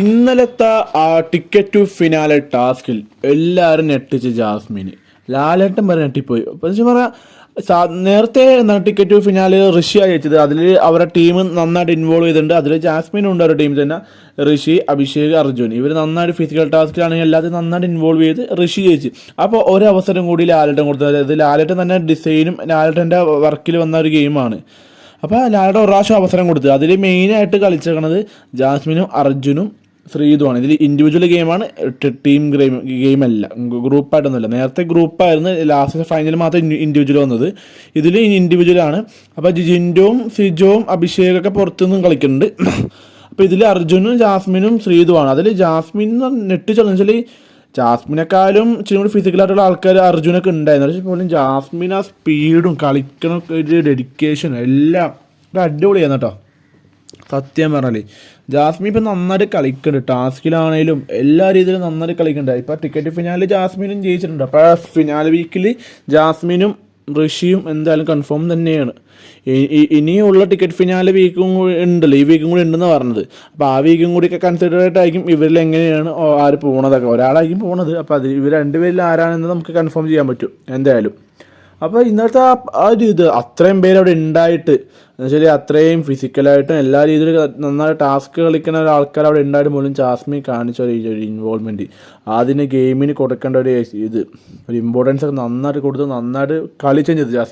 ഇന്നലത്തെ ആ ticket to finale ടാസ്കിൽ എല്ലാവരും ഞെട്ടിച്ച് ജാസ്മിന്. ലാലേട്ടൻ വരെ ഞെട്ടിപ്പോയി. അപ്പം എന്ന് പറഞ്ഞാൽ നേരത്തെ ടിക്കറ്റ് ടു ഫിനാലെ ഋഷി അയച്ചത് അതിൽ അവരുടെ ടീം നന്നായിട്ട് ഇൻവോൾവ് ചെയ്തിട്ടുണ്ട്. അതിൽ ജാസ്മിൻ ഉണ്ട് അവരുടെ ടീം തന്നെ. ഋഷി അഭിഷേക് അർജുൻ. ഇവർ നന്നായിട്ട് ഫിസിക്കൽ ടാസ്കിലാണെങ്കിൽ എല്ലാത്തിനും നന്നായിട്ട് ഇൻവോൾവ് ചെയ്ത് ഋഷി ജയിച്ചു. അപ്പോൾ ഒരു അവസരം കൂടി ലാലേട്ടൻ കൊടുത്തത് അതായത് ലാലേട്ടൻ തന്നെ ഡിസൈനും ലാലേട്ടന്റെ വർക്കിൽ വന്ന ഒരു ഗെയിമാണ് അപ്പോൾ ലാലേട്ടൻ ഒരു പ്രാവശ്യം അവസരം കൊടുത്തു. അതിൽ മെയിനായിട്ട് കളിച്ചേക്കണത് ജാസ്മിനും അർജുനും ശ്രീതുമാണ് ഇതിൽ ഇൻഡിവിജ്വൽ ഗെയിമാണ് ടീം ഗെയിം ഗെയിമല്ല ഗ്രൂപ്പായിട്ടൊന്നുമല്ല നേരത്തെ ഗ്രൂപ്പായിരുന്നു ലാസ്റ്റ് ഫൈനൽ മാത്രം ഇൻഡിവിജ്വൽ വന്നത്. ഇതിൽ ഇൻഡിവിജ്വലാണ് അപ്പോൾ ജിൻഡോവും സിജോവും അഭിഷേകൊക്കെ പുറത്തുനിന്നും കളിക്കുന്നുണ്ട്. അപ്പോൾ ഇതിൽ അർജുനും ജാസ്മിനും ശ്രീതുമാണ് അതിൽ ജാസ്മിൻ നെറ്റ് വെച്ചാൽ ജാസ്മിനെക്കാളും ഇച്ചിരി കൂടി ഫിസിക്കലായിട്ടുള്ള ആൾക്കാർ അർജുനൊക്കെ ഉണ്ടായിരുന്നു. പക്ഷേ പോലും ജാസ്മിൻ ആ സ്പീഡും കളിക്കണ ഡെഡിക്കേഷനും എല്ലാം അടിപൊളിയാണ് കേട്ടോ. സത്യം പറഞ്ഞാൽ ജാസ്മിൻ ഇപ്പം നന്നായിട്ട് കളിക്കുന്നുണ്ട് ടാസ്കിലാണേലും എല്ലാ രീതിയിലും നന്നായിട്ട് കളിക്കുന്നുണ്ട് ഇപ്പം ടിക്കറ്റ് ഫിനാലിൽ ജാസ്മിനും ജയിച്ചിട്ടുണ്ട്. അപ്പോൾ ഫിനാല് വീക്കിൽ ജാസ്മിനും ഋഷിയും എന്തായാലും കൺഫേം തന്നെയാണ്. ഇനിയുള്ള ടിക്കറ്റ് ഫിനാലെ വീക്കും കൂടി ഉണ്ടല്ലോ. ഈ വീക്കും കൂടി ഉണ്ടെന്ന് പറഞ്ഞത്. അപ്പോൾ ആ വീക്കും കൂടിയൊക്കെ കൺസിഡർ ആയിട്ടായിരിക്കും ഇവരിൽ എങ്ങനെയാണ് ആര് പോണതൊക്കെ. ഒരാളായിരിക്കും പോണത്. അപ്പോൾ അത് ഇവർ രണ്ടുപേരിൽ ആരാണെന്ന് നമുക്ക് കൺഫേം ചെയ്യാൻ പറ്റും. എന്തായാലും. അപ്പോൾ ഇന്നത്തെ ആ ഒരു ഇത് അത്രയും പേര് അവിടെ ഉണ്ടായിട്ട് എന്നുവെച്ചാൽ അത്രയും ഫിസിക്കലായിട്ടും എല്ലാ രീതിയിലും നന്നായി ടാസ്ക് കളിക്കുന്ന ഒരാൾക്കാർ അവിടെ ഉണ്ടായിട്ട് പോലും ചാസ്മി കാണിച്ച ഒരു ഒരു ഇൻവോൾവ്മെന്റ് അതിന് ഗെയിമിന് കൊടുക്കേണ്ട ഒരു ഇത് ഒരു ഇമ്പോർട്ടൻസ് ഒക്കെ നന്നായിട്ട് കൊടുത്ത് നന്നായിട്ട് കളിച്ചും ചെയ്തു ജാസ്മിൻ.